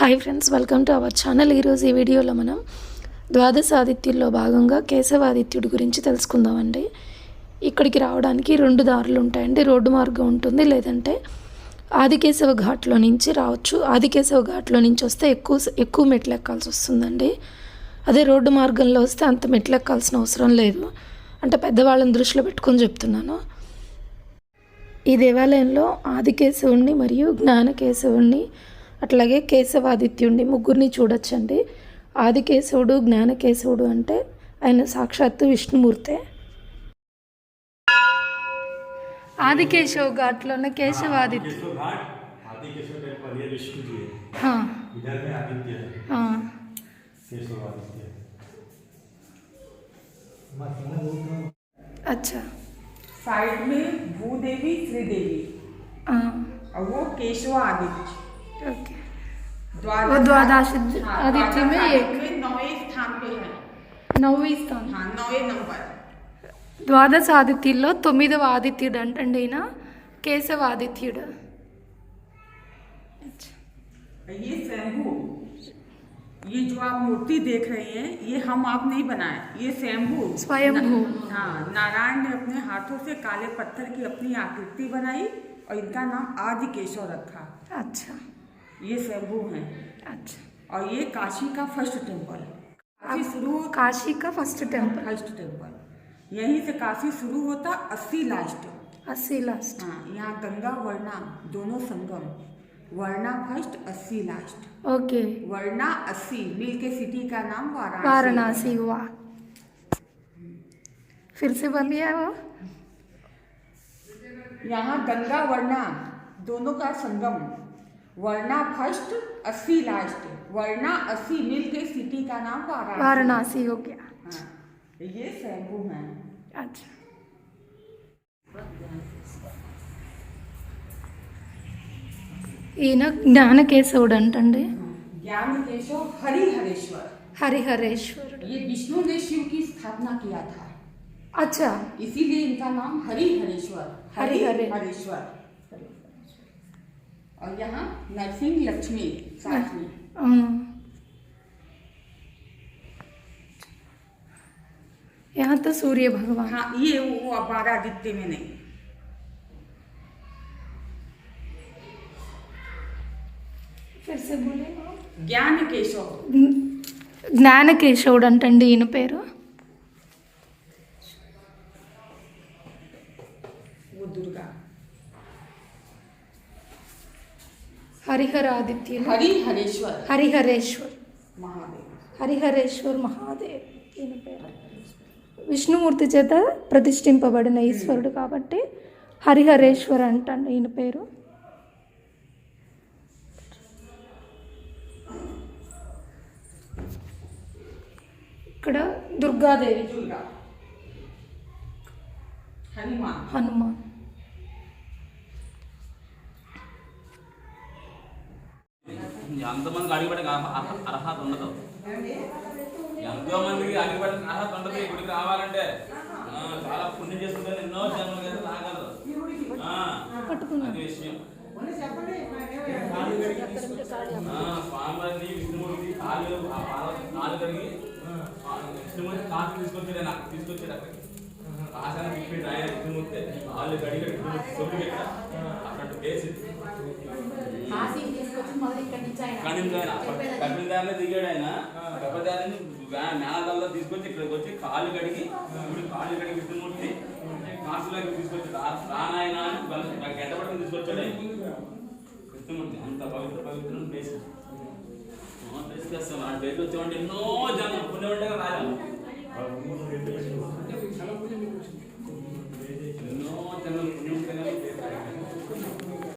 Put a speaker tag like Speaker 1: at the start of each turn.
Speaker 1: Hi friends welcome to our channel ఈరోజు ఈ వీడియోలో మనం ద్వాదశ ఆదిత్యుల్లో భాగంగా కేశవాదిత్యుడి గురించి తెలుసుకుందామండి. ఇక్కడికి రావడానికి రెండు దారులు ఉంటాయండి. రోడ్డు మార్గం ఉంటుంది లేదంటే ఆదికేశవ ఘాట్లో నుంచి రావచ్చు. ఆదికేశవ ఘాట్లో నుంచి వస్తే ఎక్కువ ఎక్కువ మెట్లు ఎక్కాల్సి వస్తుందండి. అదే రోడ్డు మార్గంలో వస్తే అంత మెట్లు ఎక్కాల్సిన అవసరం లేదు. అంటే పెద్దవాళ్ళని దృష్టిలో పెట్టుకొని చెప్తున్నాను. ఈ దేవాలయంలో ఆదికేశవుణ్ణి మరియు జ్ఞానకేశవుణ్ణి అట్లాగే కేశవాదిత్యుణ్ణి ముగ్గురిని చూడొచ్చండి ఆదికేశవుడు జ్ఞానకేశవుడు అంటే ఆయన సాక్షాత్తు విష్ణుమూర్తే ఆదికేశవ ఘాట్లోనే కేశవాదిత్య
Speaker 2: केशव घाट आदि केशव टेम्पल ये विष्णु जी है
Speaker 1: హా,
Speaker 2: इधर में आदित्य है
Speaker 1: హా.
Speaker 2: केशव आदित्य
Speaker 1: అచ్చా
Speaker 3: साइड में भूदेवी श्रीदेवी
Speaker 1: ఆ,
Speaker 3: और वो केशव आदित्य
Speaker 1: ఓకే
Speaker 3: द्वादश
Speaker 1: वो द्वादश
Speaker 3: हाँ,
Speaker 1: आदित्य में
Speaker 3: द्वादश
Speaker 1: एक।
Speaker 3: आदित्य में नौवे स्थान पे है
Speaker 1: నవ్వీ స్థానం
Speaker 3: हाँ नौवे नंबर
Speaker 1: ద్వాదశ ఆదిత్యుల్లో తొమ్మిదవ ఆదిత్యుడు అంటండి ఈయన కేశవ ఆదిత్యుడు
Speaker 3: ये स्वयंभू ये जो आप मूर्ति देख रहे हैं ये हम आप नहीं बनाए ये स्वयंभू
Speaker 1: स्वयंभू।
Speaker 3: ना- हाँ नारायण ने अपने हाथों से काले पत्थर की अपनी आकृति बनाई और इनका नाम आदि केशव रखा
Speaker 1: అచ్చా
Speaker 3: ये स्वयंभू है।
Speaker 1: अच्छा।
Speaker 3: और ये काशी का फ़र्स्ट टेंपल। काशी शुरू
Speaker 1: काशी का फ़र्स्ट टेंपल।
Speaker 3: First temple. यहीं से काशी शुरू होता अस्सी लास्ट
Speaker 1: अस्सी लास्ट
Speaker 3: हाँ यहाँ गंगा वर्णा दोनों संगम। वर्णा फ़र्स्ट अस्सी लास्ट
Speaker 1: ओके।
Speaker 3: वर्णा अस्सी मिल के सिटी का नाम वाराणसी।
Speaker 1: वाराणसी हुआ फिर से बोलिए वो।
Speaker 3: यहाँ गंगा वर्णा दोनों का संगम। वर्णा फर्स्ट अस्सी लास्ट वर्णा अस्सी मिल के सिटी का नाम वाराणसी
Speaker 1: वाराणसी हो गया
Speaker 3: हाँ ये स्वयंभू हैं
Speaker 1: अच्छा ఈయన జ్ఞానకేశవుడు అంటండి
Speaker 3: ज्ञान केशव हरि हरेश्वर
Speaker 1: హరిహరేశ్వరుడు
Speaker 3: ये विष्णु ने शिव की स्थापना किया था
Speaker 1: అచ్చా
Speaker 3: इसीलिए इनका नाम हरि हरेश्वर
Speaker 1: हरि हरे।
Speaker 3: हरेश्वर और यहाँ नरसिंह लक्ष्मी साथ में
Speaker 1: ఆ. यहाँ तो सूर्य भगवान
Speaker 3: हाँ ये वो बारह आदित्य में नहीं
Speaker 1: फिर से बोले
Speaker 3: ज्ञान केशव
Speaker 1: జ్ఞానకేశవుడు అంటండి ఈయన పేరు
Speaker 3: హరిహరాదిత్య
Speaker 1: హరిహరేశ్వర్.
Speaker 3: హరిహరేశ్వర్.
Speaker 1: హరిహరేశ్వర్ మహాదేవ్ పేరు. విష్ణుమూర్తి చేత ప్రతిష్ఠింపబడిన ఈశ్వరుడు కాబట్టి హరిహరేశ్వర్ అంటాడు ఈయన పేరు. ఇక్కడ దుర్గాదేవి.
Speaker 3: హనుమాన్.
Speaker 1: హనుమాన్.
Speaker 4: ఎంతమందికి అడిగిపెట్టక అర్హత ఉండదు. ఎంతో మందికి అడిగిపెట్టక అర్హత ఉండదు. ఇక్కడికి రావాలంటే ఆ, చాలా పుణ్యం చేసుకుంటే ఎన్నో జన్మలు కదా రాగలరు. ఆ, అది విషయం. స్వామివారిని విష్ణుమూర్తి కాళ్ళు ఆ పార్వతి కాళ్ళు కడిగి ఆ, విష్ణుమూర్తి కాళ్ళు తీసుకొచ్చాడు నాకు తీసుకొచ్చాడు అక్కడికి. ఇప్పిండు ఆయన విష్ణుమూర్తి. కాళ్ళు కడిగి విష్ణుమూర్తి పెట్టా అక్కడ వేసి కఠిన ఆయన కఠిన దారిలో దిగాడు ఆయన. కఠిన దారిని మేనదాల్లో తీసుకొచ్చి ఇక్కడికి వచ్చి కాళ్ళు కడిగి ఇప్పుడు కాళ్ళు కడిగి విష్ణుమూర్తి కాశీలోకి తీసుకొచ్చాడు ఆ ప్రాణాయన అని వాళ్ళ గంట పట్టుకుని తీసుకొచ్చాడు విష్ణుమూర్తి అంత పవిత్ర పవిత్రం ప్లేస్ ప్లేస్ చేస్తాం ఆ ప్లేస్ వచ్చామంటే ఎన్నో జనం పుణ్యం ఉంటే రాలేము